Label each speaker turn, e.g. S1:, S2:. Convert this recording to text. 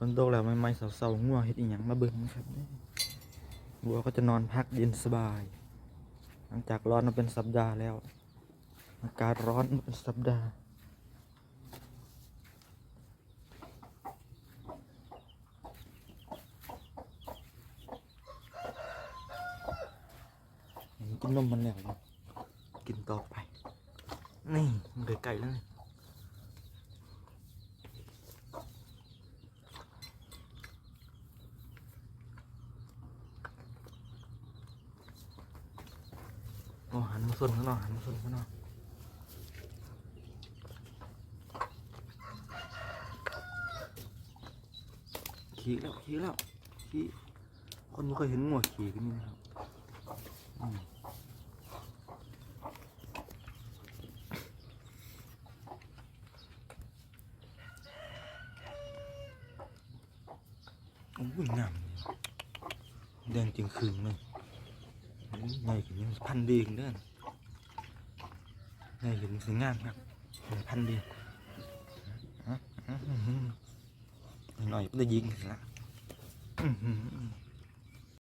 S1: ฝนตกแล้วไม่ไม่เสาๆง่วงเฮ็ดอีหยังมาเบิ่งนะครับวัวก็จะนอนพักเย็นสบาย หลังจากร้อนมาเป็นสัปดาห์แล้ว อากาศร้อนมาเป็นสัปดาห์กินนมมันแล้วกินต่อไป นี่มันไก่แล้วนี่ โอ้หันมาส่วนข้างนอกหันมาส่วนข้างนอกขี่แล้วขี่แล้วขี่คนไม่เคยเห็นงัวขี่กันนี่นะครับอืมโอ้ยงามแดงจริงคืนเลย ใหญ่ขึ้นพันดีขึ้นเด้อใหญ่ขึ้นสวยงามครับพันดีหน่อยก็จะยิงสิละ